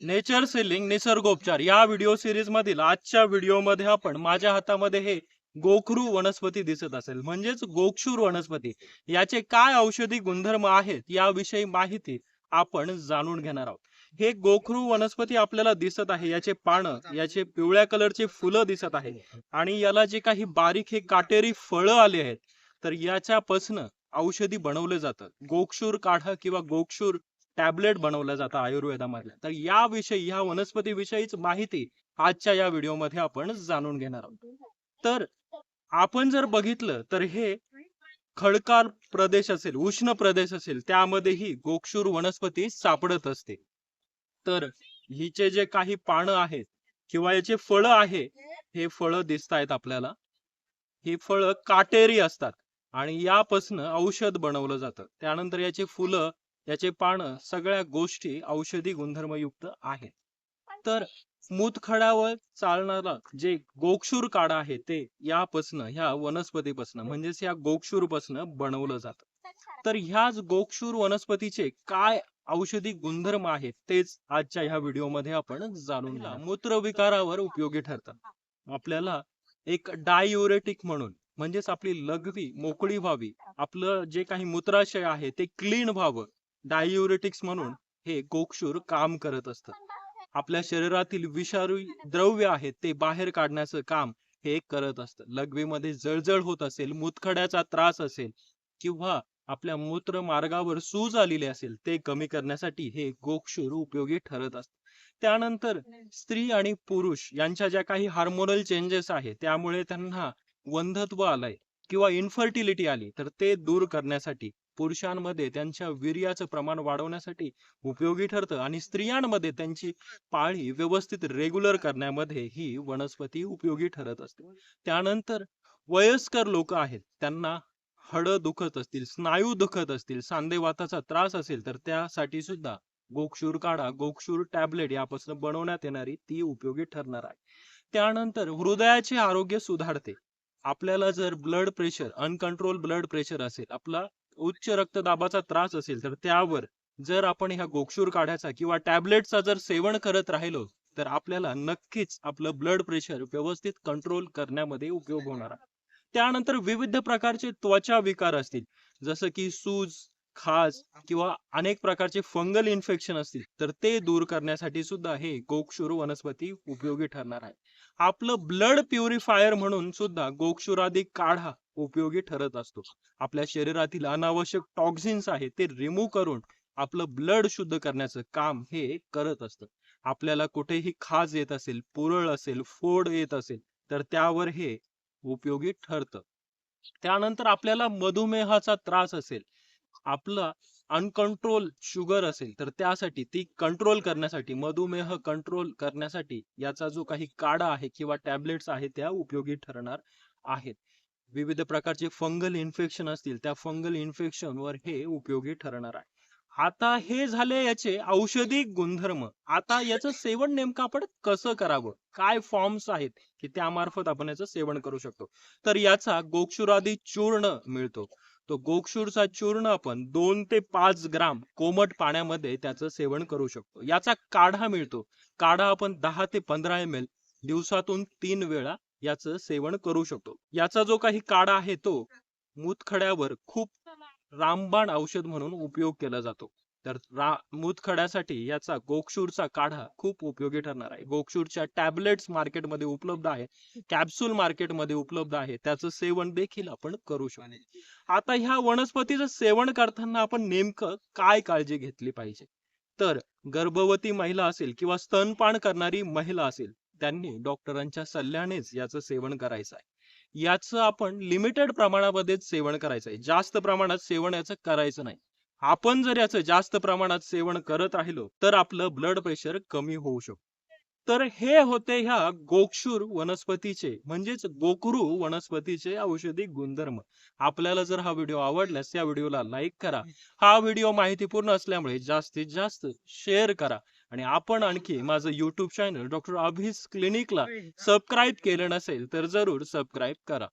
Nature selling निसर्गोपचार. या video series मधील आजच्या व्हिडिओमध्ये आपण माझ्या हातामध्ये हे गोखरू वनस्पती दिसत असेल. म्हणजेच गोक्षूर वनस्पती. याचे काय औषधी गुणधर्म आहेत याविषयी माहिती आपण जाणून घेणार आहोत. हे गोखरू वनस्पती आपल्याला दिसत आहे. याचे पानं याचे पिवळ्या कलरचे फुलं दिसत आहे. आणि याला जे काही बारीक हे काटेरी फळं आले आहेत तर याच्यापासनं औषधी बनवले जातात गोक्षूर काढा किंवा गोक्षूर टॅबलेट बनवलं जातं आयुर्वेदामधल्या तर याविषयी ह्या वनस्पतीविषयीच माहिती आजच्या या व्हिडिओमध्ये आपण जाणून घेणार आहोत. तर आपण जर बघितलं तर हे खडकाळ प्रदेश असेल उष्ण प्रदेश असेल त्यामध्येही गोक्षूर वनस्पती सापडत असते. तर हिचे जे काही पानं आहेत किंवा याचे फळं आहे हे फळं दिसत आहेत आपल्याला. ही फळं काटेरी असतात आणि यापासनं औषध बनवलं जातं. त्यानंतर याची फुलं याचे पानं सगळ्या गोष्टी औषधी गुणधर्मयुक्त आहेत. तर मूतखड्यावर चालणारा जे गोक्षूर काढा आहे ते यापासनं ह्या वनस्पतीपासनं म्हणजेच या गोक्षूरपासनं बनवलं जातं. तर ह्याच गोक्षूर वनस्पतीचे काय औषधी गुणधर्म आहेत तेच आजच्या ह्या व्हिडिओमध्ये आपण जाणून घ्या मूत्रविकारावर उपयोगी ठरतात. आपल्याला एक डायुरेटिक म्हणून म्हणजेच आपली लघवी मोकळी व्हावी आपलं जे काही मूत्राशय आहे ते क्लीन व्हावं डायुरेटिक्स म्हणून हे गोक्षूर काम करत असतं. आपल्या शरीरातील विषारी द्रव्य आहेत ते बाहेर काढण्याचं काम हे करत असतं. लघवीमध्ये जळजळ होत असेल मूतखड्याचा त्रास असेल किंवा आपल्या मूत्र मार्गावर सूज आलेली असेल ते कमी करण्यासाठी हे गोक्षूर उपयोगी ठरत असत. त्यानंतर स्त्री आणि पुरुष यांच्या ज्या काही हार्मोनल चेंजेस आहेत त्यामुळे त्यांना वंधत्व आलंय किंवा इन्फर्टिलिटी आली तर ते दूर करण्यासाठी पुरुषांमध्ये त्यांच्या वीर्याचं प्रमाण वाढवण्यासाठी उपयोगी ठरतं आणि स्त्रियांमध्ये त्यांची पाळी व्यवस्थित रेग्युलर करण्यामध्ये ही वनस्पती उपयोगी ठरत असते. त्यानंतर वयस्कर लोक आहेत त्यांना हड दुखत असतील स्नायू दुखत असतील सांधेवाताचा त्रास असेल तर त्यासाठी सुद्धा गोक्षूर काढा गोक्षूर टॅबलेट यापासून बनवण्यात येणारी ती उपयोगी ठरणार आहे. त्यानंतर हृदयाचे आरोग्य सुधारते. आपल्याला जर blood pressure uncontrolled blood pressure असेल आपला उच्च रक्तदाबाचा त्रास असेल तर त्यावर जर आपण ह्या गोक्षूर काढ्याचा किंवा टॅबलेटचा जर सेवन करत राहिलो तर आपल्याला नक्कीच आपलं ब्लड प्रेशर व्यवस्थित कंट्रोल करण्यामध्ये उपयोग होणार आहे. त्यानंतर विविध प्रकारचे त्वचा विकार असतील जसं की सूज खाज किंवा अनेक प्रकारचे फंगल इन्फेक्शन असतील तर ते दूर करण्यासाठी सुद्धा हे गोक्षूर वनस्पती उपयोगी ठरणार आहे. आपलं ब्लड प्युरिफायर म्हणून सुद्धा गोक्षुरादी काढा उपयोगी ठरत असतो. आपल्या शरीरातील अनावश्यक टॉक्झिन्स आहेत ते रिमूव्ह करून आपलं ब्लड शुद्ध करण्याचं काम हे करत असतं. आपल्याला कुठेही खाज येत असेल पुरळ असेल फोड येत असेल तर त्यावर हे उपयोगी ठरतं. त्यानंतर आपल्याला मधुमेहाचा त्रास असेल आपला अनकंट्रोल शुगर असेल तर त्यासाठी ती कंट्रोल करण्यासाठी मधुमेह कंट्रोल करण्यासाठी याचा जो काही काढा आहे किंवा टॅबलेट्स आहेत त्या उपयोगी ठरणार आहेत. विविध प्रकारचे फंगल इन्फेक्शन असतील त्या फंगल इन्फेक्शन वर हे उपयोगी ठरणार आहे. आता हे झाले याचे औषधी गुणधर्म. आता याचं सेवन नेमकं आपण कसं करावं? काय फॉर्म्स आहेत? की त्यामार्फत आपण याचं सेवन करू शकतो. तर याचा गोक्षुरादी चूर्ण मिळतो. तो गोक्षूरचा चूर्ण आपण दोन ते पाच ग्राम कोमट पाण्यामध्ये त्याचं सेवन करू शकतो. याचा काढा मिळतो. काढा आपण दहा ते पंधरा एम एल दिवसातून तीन वेळा याचं सेवन करू शकतो. याचा जो काही काढा आहे तो मूतखड्यावर खूप रामबाण औषध म्हणून उपयोग केला जातो. तर रा मूतखड्यासाठी याचा गोक्षूरचा काढा खूप उपयोगी ठरणार आहे. गोक्षूरच्या टॅबलेट्स मार्केटमध्ये उपलब्ध आहे. कॅप्सूल मार्केटमध्ये उपलब्ध आहे. त्याचं सेवन देखील आपण करू शकतो. आता ह्या वनस्पतीचं सेवन करताना आपण नेमकं काय काळजी घेतली पाहिजे? तर गर्भवती महिला असेल किंवा स्तनपान करणारी महिला असेल त्यांनी डॉक्टरांच्या सल्ल्यानेच याचं सेवन करायचं आहे. याचं आपण लिमिटेड प्रमाणामध्येच सेवन करायचं आहे. जास्त प्रमाणात सेवन याचं करायचं नाही. आपण जर याचं जास्त प्रमाणात सेवन करत राहिलो तर आपलं ब्लड प्रेशर कमी होऊ शकतो. तर हे होते ह्या गोक्षूर वनस्पतीचे म्हणजेच गोकरू वनस्पतीचे औषधी गुणधर्म. आपल्याला जर हा व्हिडिओ आवडल्यास या व्हिडिओला लाईक करा. हा व्हिडिओ माहितीपूर्ण असल्यामुळे जास्तीत जास्त शेअर करा. आणि आपण आणखी माझं युट्यूब चॅनल डॉक्टर अभिस क्लिनिकला सबस्क्राईब केलं नसेल तर जरूर सबस्क्राईब करा.